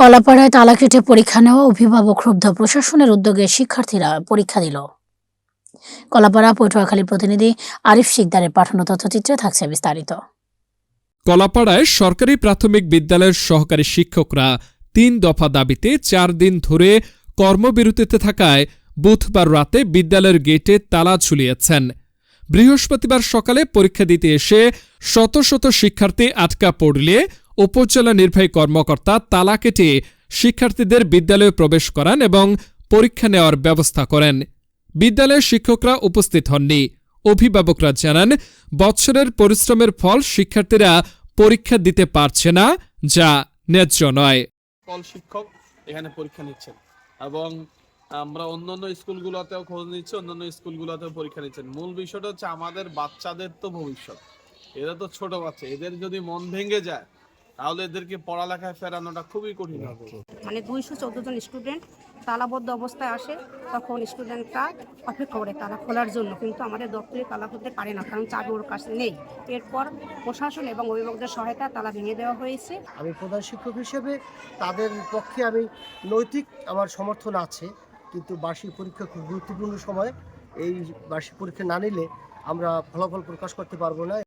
কলাপাড়ায় তালা কেটে পরীক্ষা নেওয়া অভিভাবক ক্ষুব্ধ প্রশাসনের উদ্যোগে শিক্ষার্থীরা পরীক্ষা দিল। কলাপাড়া পটুয়াখালী প্রতিনিধি আরিফ শিকদারের পাঠানো তথ্যচিত্রে থাকছে বিস্তারিত। কলাপাড়ায় সরকারি প্রাথমিক বিদ্যালয়ের সহকারী শিক্ষকরা তিন দফা দাবিতে চার দিন ধরে কর্মবিরতিতে থাকায় বুধবার রাতে বিদ্যালয়ের গেটে তালা ঝুলিয়েছেন। বৃহস্পতিবার সকালে পরীক্ষা দিতে এসে শত শত শিক্ষার্থী আটকা পড়লে উপজেলা নির্বাহী কর্মকর্তা তালা কেটে শিক্ষার্থীদের বিদ্যালয়ে প্রবেশ করান এবং পরীক্ষা নেওয়ার ব্যবস্থা করেন। বিদ্যালয়ের শিক্ষকরা উপস্থিত হননি। অভিভাবকরা জানান, বৎসরের পরিশ্রমের ফল শিক্ষার্থীরা পরীক্ষা দিতে পারছে না, যা ন্যায্য নয়। সকল শিক্ষক এখানে পরীক্ষা নিচ্ছেন এবং আমরা অন্যান্য স্কুলগুলোতেও খোঁজ নিচ্ছি, অন্যান্য স্কুলগুলোতেও পরীক্ষা নিচ্ছেন। মূল বিষয়টা হচ্ছে আমাদের বাচ্চাদের তো ভবিষ্যৎ। এরা তো ছোট বাচ্চা। এদের যদি মন ভেঙে যায় তাহলে এদেরকে পড়ালেখায় ফেরানোটা খুবই কঠিন হবে। মানে দুইশো চোদ্দ জন স্টুডেন্ট তালাবদ্ধ অবস্থায় আসে তখন স্টুডেন্টরা অপেক্ষা করে তালা খোলার জন্য। কিন্তু আমাদের দপ্তরে তালা খুলতে পারে না কারণ চাবি ওর কাছে নেই। এরপর প্রশাসন এবং অভিভাবকদের সহায়তায় তালা ভেঙে দেওয়া হয়েছে। আমি প্রধান শিক্ষক হিসেবে তাদের পক্ষে আমি নৈতিক আমার সমর্থন আছে কিন্তু বার্ষিক পরীক্ষা খুব গুরুত্বপূর্ণ সময়। এই বার্ষিক পরীক্ষা না নিলে আমরা ফলাফল প্রকাশ করতে পারব না।